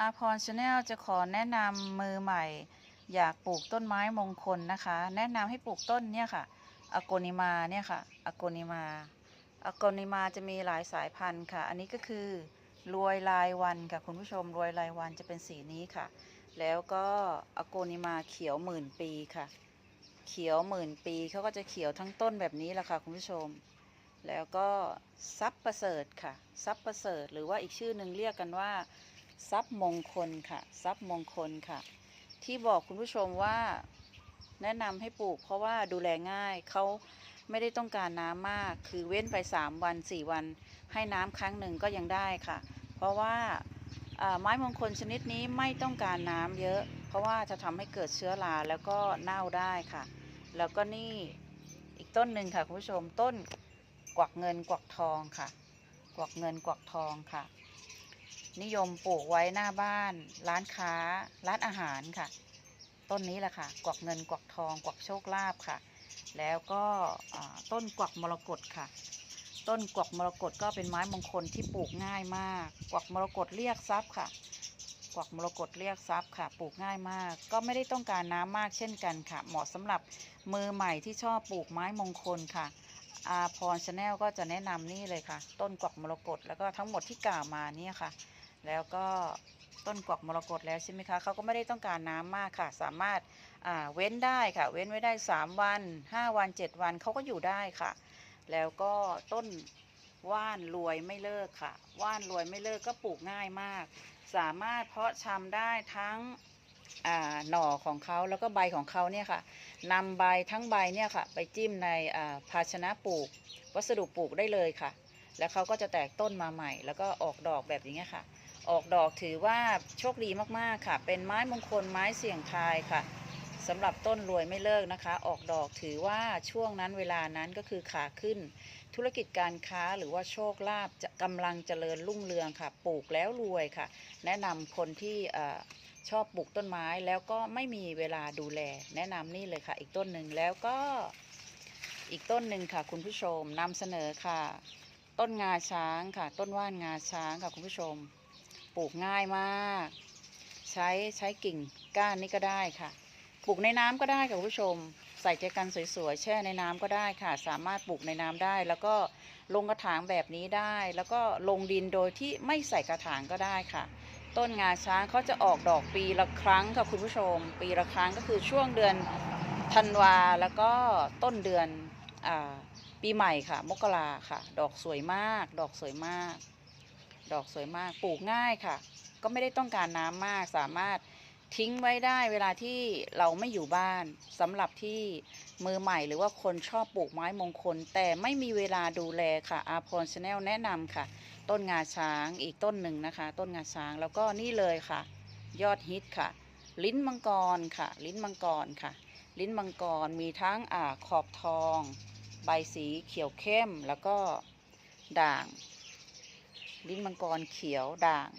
อาพรชาแนลจะขอแนะนำมือใหม่ อยากปลูกต้นไม้มงคลนะคะ แนะนำให้ปลูกต้นเนี่ยค่ะอโกนิมาเนี่ยค่ะอโกนิมาอโกนิมาจะมีหลายสายพันธุ์ค่ะ อันนี้ก็คือรวยลายวันค่ะคุณผู้ชมรวยลายวันจะเป็นสีนี้ค่ะ แล้วก็อโกนิมาเขียวหมื่นปีค่ะ เขียวหมื่นปีเขาก็จะเขียวทั้งต้นแบบนี้แหละค่ะคุณผู้ชม แล้วก็ซับประเสริฐค่ะซับประเสริฐ หรือว่าอีกชื่อหนึ่งเรียกกันว่า ทรัพย์มงคลค่ะ ทรัพย์มงคลค่ะ ที่บอกคุณผู้ชมว่าแนะนำให้ปลูก เพราะว่าดูแลง่ายเขาไม่ได้ต้องการน้ำมาก คือเว้นไป 3 วัน 4 วัน ให้น้ำครั้งหนึ่งก็ยังได้ค่ะ เพราะว่าไม้มงคลชนิดนี้ไม่ต้องการน้ำเยอะ เพราะว่าจะทำให้เกิดเชื้อราแล้วก็เน่าได้ค่ะ แล้วก็นี่อีกต้นหนึ่งค่ะคุณผู้ชมต้นกวักเงินกวักทองค่ะ กวักเงินกวักทองค่ะ นิยมปลูกไว้หน้าบ้าน ร้านค้า ร้านอาหารค่ะ ต้นนี้แหละค่ะ กวักเงินกวักทอง กวักโชคลาภค่ะ แล้วก็ต้นกวักมรกตค่ะ ต้นกวักมรกตก็เป็นไม้มงคลที่ปลูกง่ายมาก กวักมรกตเรียกทรัพย์ค่ะ กวักมรกตเรียกทรัพย์ค่ะ ปลูกง่ายมาก ก็ไม่ได้ต้องการน้ำมากเช่นกันค่ะ เหมาะสำหรับมือใหม่ที่ชอบปลูกไม้มงคลค่ะอาพรชาแนลก็จะแนะนำนี่เลยค่ะ ต้นกวักมรกตแล้วก็ทั้งหมดที่กล่าวมาเนี่ยค่ะ แล้วก็ต้นกวักมรกตแล้วใช่ไหมคะเขาก็ไม่ได้ต้องการน้ำมากค่ะ สามารถเว้นได้ค่ะ เว้นไว้ได้ 3 วัน 5 วัน 7 วันเขาก็อยู่ได้ค่ะ แล้วก็ต้นว่านรวยไม่เลิกค่ะ ว่านรวยไม่เลิกก็ปลูกง่ายมาก สามารถเพาะชำได้ทั้งหน่อของเขาแล้วก็ใบของเขาเนี่ยค่ะนำใบทั้งใบเนี่ยค่ะ ไปจิ้มในภาชนะปลูก วัสดุปลูกได้เลยค่ะ แล้วเขาก็จะแตกต้นมาใหม่ แล้วก็ออกดอกแบบนี้ยค่ะ ออกดอกถือว่าโชคดีมากๆค่ะ เป็นไม้มงคลไม้เสี่ยงทายค่ะสำหรับต้นรวยไม่เลิกนะคะ ออกดอกถือว่าช่วงนั้นเวลานั้นก็คือขาขึ้น ธุรกิจการค้าหรือว่าโชคลาภจะกำลังเจริญรุ่งเรืองค่ะ ปลูกแล้วรวยค่ะ แนะนำคนที่ชอบปลูกต้นไม้แล้วก็ไม่มีเวลาดูแล แนะนำนี่เลยค่ะ อีกต้นหนึ่งแล้วก็อีกต้นหนึ่งค่ะ คุณผู้ชมนำเสนอค่ะ ต้นงาช้างค่ะ ต้นว่านงาช้างค่ะคุณผู้ชม ปลูกง่ายมาก ใช้ใช้กิ่งก้านนี่ก็ได้ค่ะ ปลูกในน้ำก็ได้ค่ะคุณผู้ชม ใส่ใจกันสวยๆแช่ในน้ำก็ได้ค่ะ สามารถปลูกในน้ำได้ แล้วก็ลงกระถางแบบนี้ได้ แล้วก็ลงดินโดยที่ไม่ใส่กระถางก็ได้ค่ะ ต้นงาช้างเขาจะออกดอกปีละครั้งค่ะคุณผู้ชม ปีละครั้งก็คือช่วงเดือนธันวาแล้วก็ต้นเดือนอปีใหม่ค่ะ มกราค่ะ ดอกสวยมาก ดอกสวยมาก ดอกสวยมากปลูกง่ายค่ะ ก็ไม่ได้ต้องการน้ำมากสามารถทิ้งไว้ได้เวลาที่เราไม่อยู่บ้านสำหรับที่มือใหม่หรือว่าคนชอบปลูกไม้มงคล แต่ไม่มีเวลาดูแลค่ะอาพรชาแนลแนะนำค่ะ ต้นงาช้างอีกต้นหนึ่งนะคะ ต้นงาช้างแล้วก็นี่เลยค่ะ ยอดฮิตค่ะ ลิ้นมังกรค่ะ ลิ้นมังกรค่ะ ลิ้นมังกรมีทั้งอ่าขอบทอง ใบสีเขียวเข้มแล้วก็ด่าง ลิ้นมังกรเขียวด่าง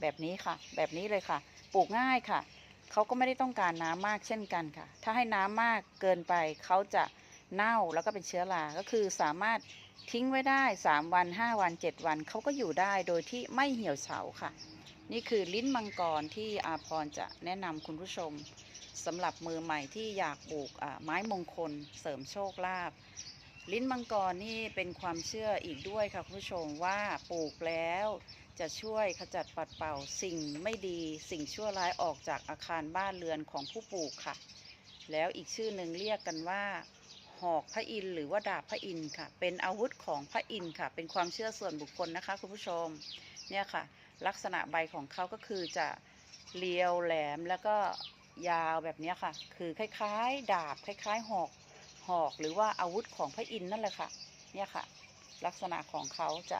แบบนี้ค่ะ แบบนี้เลยค่ะ ปลูกง่ายค่ะ เขาก็ไม่ได้ต้องการน้ำมากเช่นกันค่ะ ถ้าให้น้ำมากเกินไปเขาจะเน่าแล้วก็เป็นเชื้อรา ก็คือสามารถทิ้งไว้ได้ 3 วัน 5 วัน 7 วันเขาก็อยู่ได้โดยที่ไม่เหี่ยวเฉาค่ะ นี่คือลิ้นมังกรที่อาพรจะแนะนำคุณผู้ชมสำหรับมือใหม่ที่อยากปลูกไม้มงคล เสริมโชคลาภ ลิ้นมังกรนี่เป็นความเชื่ออีกด้วยค่ะคุณผู้ชมว่าปลูกแล้วจะช่วยขจัดปัดเป่าสิ่งไม่ดีสิ่งชั่วร้ายออกจากอาคารบ้านเรือนของผู้ปลูกค่ะ แล้วอีกชื่อหนึ่งเรียกกันว่า หอกพระอินทร์หรือว่าดาบพระอินทร์ค่ะ เป็นอาวุธของพระอินทร์ค่ะ เป็นความเชื่อส่วนบุคคลนะคะคุณผู้ชมเนี่ยค่ะ ลักษณะใบของเขาก็คือจะเรียวแหลมแล้วก็ยาวแบบนี้ค่ะ คือคล้ายๆ ดาบคล้าย ๆ หอก หอกหรือว่าอาวุธของพระอินทร์นั่นแหละค่ะ เนี่ยค่ะ ลักษณะของเขาจะ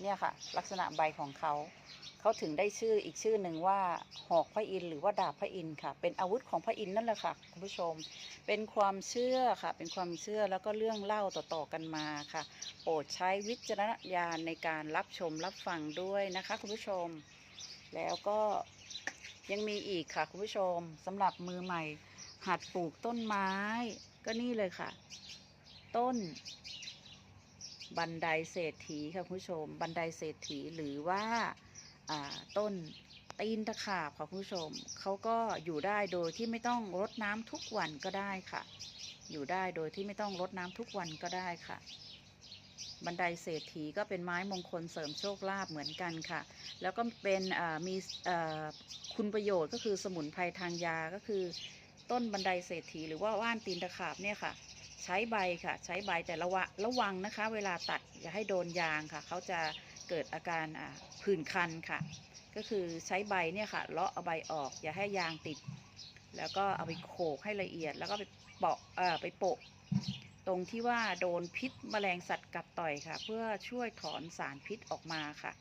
เนี่ยค่ะ ลักษณะใบของเขา เขาถึงได้ชื่ออีกชื่อหนึ่งว่าหอกพระอินทร์หรือว่าดาบพระอินทร์ค่ะ เป็นอาวุธของพระอินทร์นั่นแหละค่ะคุณผู้ชม เป็นความเชื่อค่ะ เป็นความเชื่อแล้วก็เรื่องเล่าต่อๆกันมาค่ะ โปรดใช้วิจารณญาณในการรับชมรับฟังด้วยนะคะ คุณผู้ชม แล้วก็ยังมีอีกค่ะคุณผู้ชมสำหรับมือใหม่ หัดปลูกต้นไม้ ก็นี่เลยค่ะ ต้น บันไดเศรษฐีค่ะคุณผู้ชม บันไดเศรษฐีหรือว่าาต้นตีนตะขาบค่ะคุณผู้ชมเขาก็อยู่ได้โดยที่ไม่ต้องรดน้ำทุกวันก็ได้ค่ะ อยู่ได้โดยที่ไม่ต้องรดน้ำทุกวันก็ได้ค่ะ บันไดเศรษฐีก็เป็นไม้มงคลเสริมโชคลาภเหมือนกันค่ะ แล้วก็เป็นมีคุณประโยชน์ก็คือสมุนไพรทางยาก็คือ ต้นบันไดเศรษฐีหรือว่าว่านตีนตะขาบเนี่ยค่ะ ใช้ใบค่ะ ใช้ใบแต่ระวะระวังนะคะ เวลาตัดอย่าให้โดนยางค่ะ เขาจะเกิดอาการผื่นคันค่ะ ก็คือใช้ใบเนี่ยค่ะเลาะเอาใบออก อย่าให้ยางติด แล้วก็เอาไปโขกให้ละเอียด แล้วก็ไปเปาะเอ่อไปโปะ ตรงที่ว่าโดนพิษแมลงสัตว์กัดต่อยค่ะ เพื่อช่วยถอนสารพิษออกมาค่ะ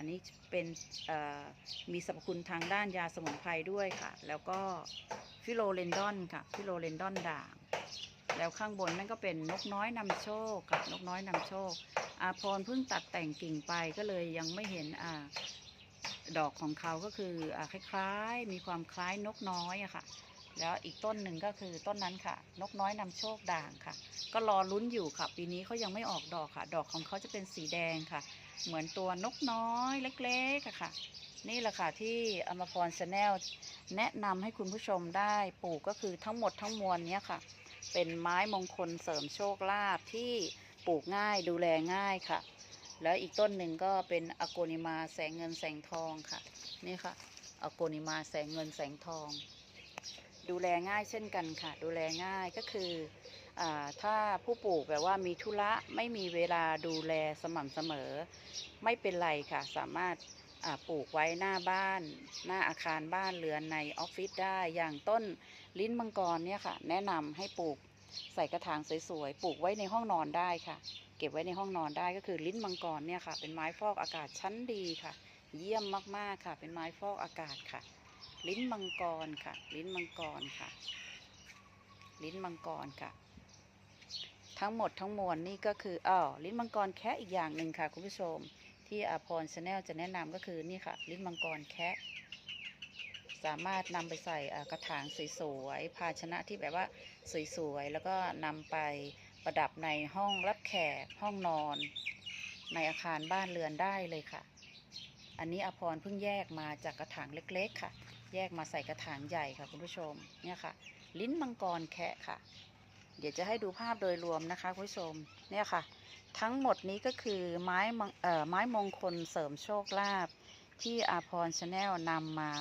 อันนี้เป็นมีสรรพคุณทางด้านยาสมุนไพรด้วยค่ะ แล้วก็ฟิโลเลนดอนค่ะ ฟิโลเลนดอนด่าง แล้วข้างบนนั่นก็เป็นนกน้อยนำโชคค่ะนกน้อยนำโชค อาพรเพิ่งตัดแต่งกิ่งไปก็เลยยังไม่เห็นอ่าดอกของเขาก็คืออคล้ายๆ มีความคล้ายนกน้อยอะค่ะ แล้วอีกต้นหนึ่งก็คือต้นนั้นค่ะ นกน้อยนำโชคด่างค่ะ ก็รอลุ้นอยู่ค่ะ ปีนี้เขายังไม่ออกดอกค่ะ ดอกของเขาจะเป็นสีแดงค่ะ เหมือนตัวนกน้อยเล็กๆอะค่ะ นี่แหละค่ะที่อมพรชาแนลแนะนำให้คุณผู้ชมได้ปลูกก็คือทั้งหมดทั้งมวลเนี้ยค่ะ เป็นไม้มงคลเสริมโชคลาภที่ปลูกง่ายดูแลง่ายค่ะ แล้วอีกต้นหนึ่งก็เป็นอโกนิมาแสงเงินแสงทองค่ะ นี่ค่ะอโกนิมาแสงเงินแสงทอง ดูแลง่ายเช่นกันค่ะ ดูแลง่ายก็คือ ถ้าผู้ปลูกแบบว่ามีธุระไม่มีเวลาดูแลสม่ำเสมอ ไม่เป็นไรค่ะ สามารถปลูกไว้หน้าบ้าน หน้าอาคารบ้านเรือนในออฟฟิศได้อย่างต้นลิ้นมังกรเนี่ยค่ะ แนะนำให้ปลูกใส่กระถางสวยๆ ปลูกไว้ในห้องนอนได้ค่ะ เก็บไว้ในห้องนอนได้ก็คือลิ้นมังกรเนี่ยค่ะ เป็นไม้ฟอกอากาศชั้นดีค่ะ เยี่ยมมากๆค่ะ เป็นไม้ฟอกอากาศค่ะ ลิ้นมังกรค่ะ ลิ้นมังกรค่ะ ลิ้นมังกรค่ะ ทั้งหมดทั้งมวลนี่ก็คืออ้าวลิ้นมังกรแคะอีกอย่างหนึ่งค่ะคุณผู้ชม ที่อาพรชาแนลจะแนะนำก็คือนี่ค่ะ ลิ้นมังกรแคะสามารถนำไปใส่กระถางสวยๆภาชนะที่แบบว่าสวยๆแล้วก็นำไปประดับในห้องรับแขกห้องนอน ในอาคารบ้านเรือนได้เลยค่ะ อันนี้อาพรเพิ่งแยกมาจากกระถางเล็ก ๆ ค่ะ แยกมาใส่กระถางใหญ่ค่ะคุณผู้ชมเนี่ยค่ะ ลิ้นมังกรแคะค่ะ เดี๋ยวจะให้ดูภาพโดยรวมนะคะคุณผู้ชมเนี่ยค่ะ ทั้งหมดนี้ก็คือไม้มังเอ่อไม้มงคลเสริมโชคลาภที่อาพรชาแนลนำมา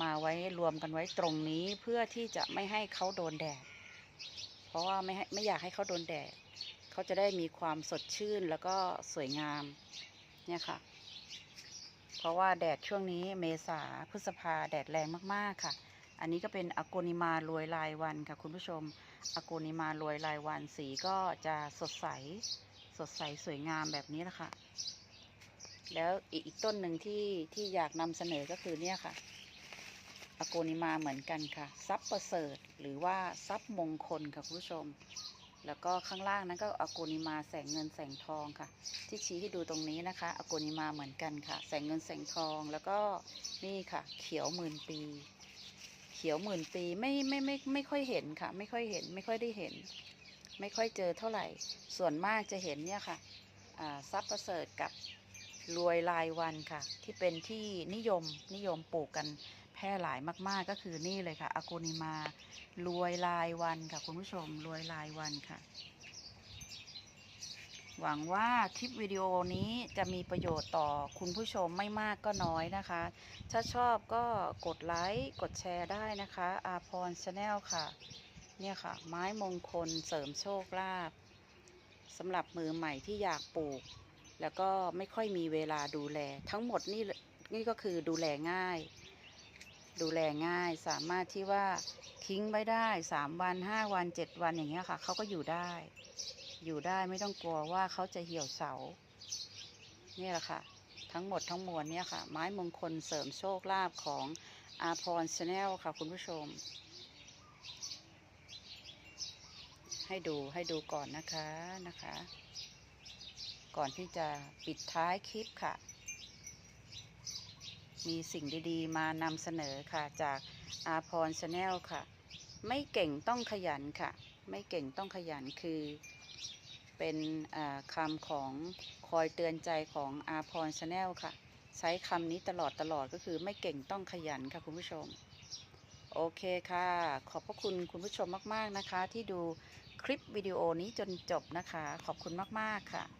มาไว้รวมกันไว้ตรงนี้เพื่อที่จะไม่ให้เขาโดนแดด เพราะว่าไม่ให้ไม่อยากให้เขาโดนแดดเขาจะได้มีความสดชื่นแล้วก็สวยงามเนี่ยค่ะ เพราะว่าแดดช่วงนี้เมษาพฤษภาแดดแรงมากๆค่ะ อันนี้ก็เป็นอโกนิมารวยรายวันค่ะคุณผู้ชมอโกนิมารวยรายวันสีก็จะสดใสสดใสสวยงามแบบนี้แหละค่ะ แล้วอีกต้นหนึ่งที่ที่อยากนำเสนอก็คือเนี่ยค่ะอโกนิมาเหมือนกันค่ะทรัพย์ประเสริฐหรือว่าทรัพย์มงคลค่ะคุณผู้ชม แล้วก็ข้างล่างนั้นก็อโกนิมาแสงเงินแสงทองค่ะ ที่ชี้ให้ดูตรงนี้นะคะอโกนิมาเหมือนกันค่ะ แสงเงินแสงทองแล้วก็นี่ค่ะ เขียวหมื่นปี ขียวหมื่นปีไม่ไม่ไม่ไม่ค่อยเห็นค่ะ ไม่ค่อยเห็น ไม่ค่อยได้เห็น ไม่ค่อยเจอเท่าไหร่ ส่วนมากจะเห็นเนี่ยค่ะทรัพย์ประเสริฐกับรวยรายวันค่ะ ที่เป็นที่นิยมนิยมปลูกกันแพร่หลายมากๆก็คือนี่เลยค่ะอากูนิมารวยรายวันค่ะคุณผู้ชมรวยรายวันค่ะ หวังว่าคลิปวิดีโอนี้จะมีประโยชน์ต่อคุณผู้ชมไม่มากก็น้อยนะคะ ถ้าชอบก็กดไลค์ กดแชร์ได้นะคะ อาพรชาแนลค่ะ เนี่ยค่ะ ไม้มงคลเสริมโชคลาภสำหรับมือใหม่ที่อยากปลูก แล้วก็ไม่ค่อยมีเวลาดูแล ทั้งหมดนี่นี่ก็คือดูแลง่าย ดูแลง่ายสามารถที่ว่าทิ้งไว้ได้สามวันห้าวันเจ็ดวันอย่างเงี้ยค่ะเขาก็อยู่ได้ อยู่ได้ไม่ต้องกลัวว่าเขาจะเหี่ยวเฉานี่แหละค่ะ ทั้งหมดทั้งมวลเนี่ยค่ะ ไม้มงคลเสริมโชคลาภของอาพรชาแนลค่ะคุณผู้ชม ให้ดูให้ดูก่อนนะคะนะคะ ก่อนที่จะปิดท้ายคลิปค่ะ มีสิ่งดีๆ มานำเสนอค่ะจากอาพรชาแนลค่ะ ไม่เก่งต้องขยันค่ะ ไม่เก่งต้องขยันคือ เป็นคำของคอยเตือนใจของอาพรชาแนลค่ะ ใช้คำนี้ตลอดตลอดก็คือไม่เก่งต้องขยันค่ะคุณผู้ชม โอเคค่ะ ขอบพระคุณคุณผู้ชมมาก ๆ นะคะ ที่ดูคลิปวิดีโอนี้จนจบนะคะ ขอบคุณมาก ๆ ค่ะ